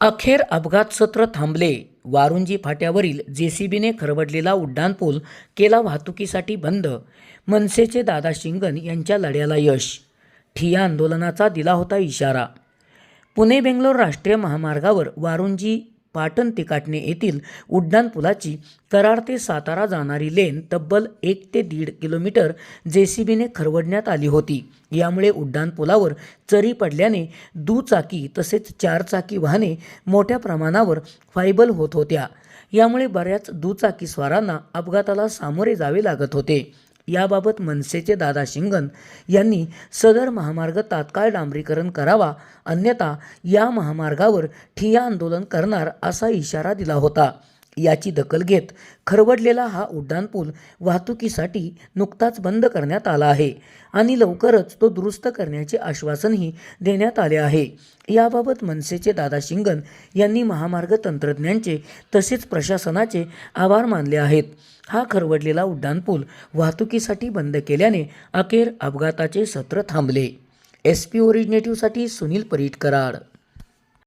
अखेर अपघात सत्र थांबले. वारुंजी फाट्यावरील जे सी बीने खरवडलेला उड्डाणपूल केला वाहतुकीसाठी बंद. मनसेचे दादा शिंगण यांच्या लढ्याला यश. ठिया आंदोलनाचा दिला होता इशारा. पुणे बेंगलोर राष्ट्रीय महामार्गावर वारुंजी पाटण तिकाटणे येथील उड्डाणपुलाची कराड ते सातारा जाणारी लेन तब्बल एक ते दीड किलोमीटर जेसीबीने खरवडण्यात आली होती. यामुळे उड्डाणपुलावर चरी पडल्याने दुचाकी तसेच चारचाकी वाहने मोठ्या प्रमाणावर फायबल होत होत्या. यामुळे बऱ्याच दुचाकीस्वारांना अपघाताला सामोरे जावे लागत होते. याबाबत मनसेचे दादा शिंगण यांनी सदर महामार्ग तात्काळ डांबरीकरण करावा अन्यथा या महामार्गावर ठिय्या आंदोलन करणार असा इशारा दिला होता. याची दखल घेत खरवडलेला हा उड्डाणपूल वाहतुकीसाठी नुकताच बंद करण्यात आला आहे आणि लवकरच तो दुरुस्त करण्याचे आश्वासनही देण्यात आले आहे. याबाबत मनसेचे दादा शिंगण यांनी महामार्ग तंत्रज्ञांचे तसेच प्रशासनाचे आभार मानले आहेत. हा खरवडलेला उड्डाणपूल वाहतुकीसाठी बंद केल्याने अखेर अपघाताचे सत्र थांबले. एस पी ओरिजिनेटिव्हसाठी सुनील परीट कराड